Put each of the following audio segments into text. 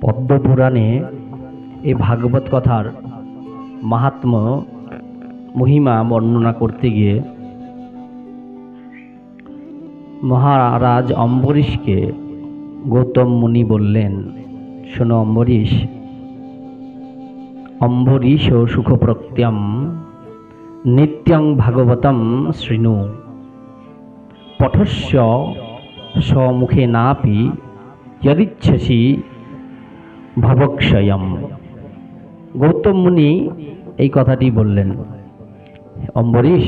পদ্মপুরাণে এই ভাগবত কথার মাহাত্ম্য মহিমা বর্ণনা করতে গিয়ে মহারাজ অম্বরীশকে গৌতম মুনি বললেন, শোনো অম্বরীশ অম্বরীশ সুখপ্রত্যম নিত্যং ভাগবতম শৃণু। পঠস্য স্বমুখে নাপি, যদিচ্ছসি ভবক্ষয়ম। গৌতম মুনি এই কথাটি বললেন, অম্বরীশ,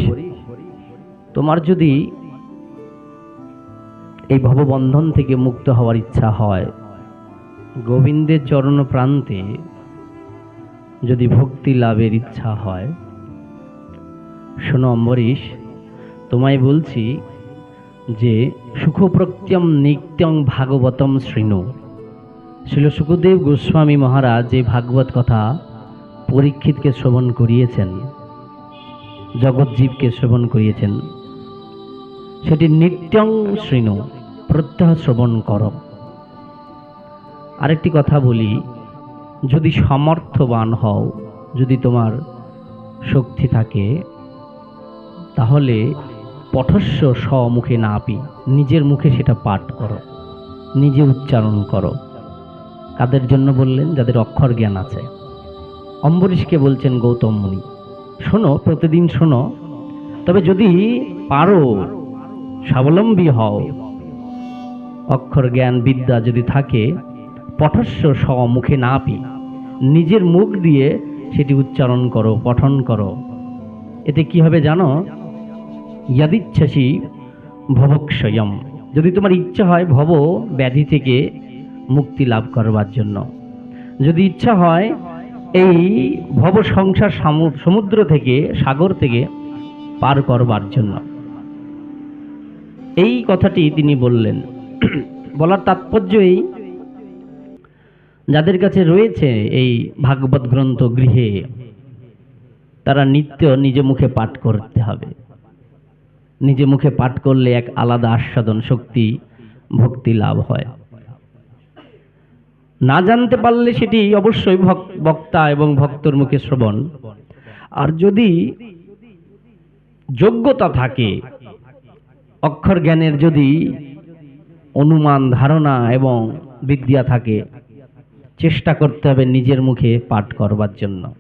তোমার যদি এই ভববন্ধন থেকে মুক্ত হওয়ার ইচ্ছা হয়, গোবিন্দের চরণ প্রান্তে যদি ভক্তি লাভের ইচ্ছা হয়, শোনো অম্বরীশ, তোমায় বলছি যে সুখপ্রত্যম নিত্যং ভাগবতম শৃণু। শিল সুখদেব গোস্বামী মহারাজ যে ভাগবত কথা পরীক্ষিতকে শ্রবণ করিয়েছেন, জগৎজীবকে শ্রবণ করিয়েছেন। সেটি নিত্যং শৃণু, প্রত্যহ শ্রবণ কর। আরেকটি কথা বলি, যদি সমর্থবান হও, যদি তোমার শক্তি থাকে, তাহলে পঠস্য স্বমুখে না পি নিজের মুখে সেটা পাঠ করো, নিজে উচ্চারণ করো। কাদের জন্য বললেন, যাদের অক্ষর জ্ঞান আছে। অম্বরীশকে বলছেন, গৌতম মুনি, শোনো, প্রতিদিন শোনো। তবে যদি পারো, স্বাবলম্বী হও। অক্ষর জ্ঞান বিদ্যা যদি থাকে, পঠস্য স মুখে না পি নিজের মুখ দিয়ে সেটি উচ্চারণ করো, পঠন করো। এতে কি হবে জানো? ইয়াদিচ্ছাসী ভবক্ষয়ম। যদি তোমার ইচ্ছা হয়, ভব ব্যাধি থেকে মুক্তি লাভ করবার জন্য। যদি ইচ্ছা হয়, এই ভব সংসার সমুদ্র থেকে, সাগর থেকে পার করবার জন্য। এই কথাটি তিনি বললেন। বলার তাৎপর্য এই যাদের কাছে রয়েছে এই ভাগবত গ্রন্থ গৃহে, তারা নিত্য নিজ মুখে পাঠ করতে হবে। নিজে মুখে পাঠ করলে এক আলাদা আস্বাদন শক্তি, ভক্তি লাভ হয়। না জানতে পারলে সেটি অবশ্যই বক্তা এবং ভক্তর মুখে শ্রবণ। আর যদি যোগ্যতা থাকে, অক্ষর জ্ঞানের যদি অনুমান, ধারণা এবং বিদ্যা থাকে, চেষ্টা করতে হবে নিজের মুখে পাঠ করবার জন্য।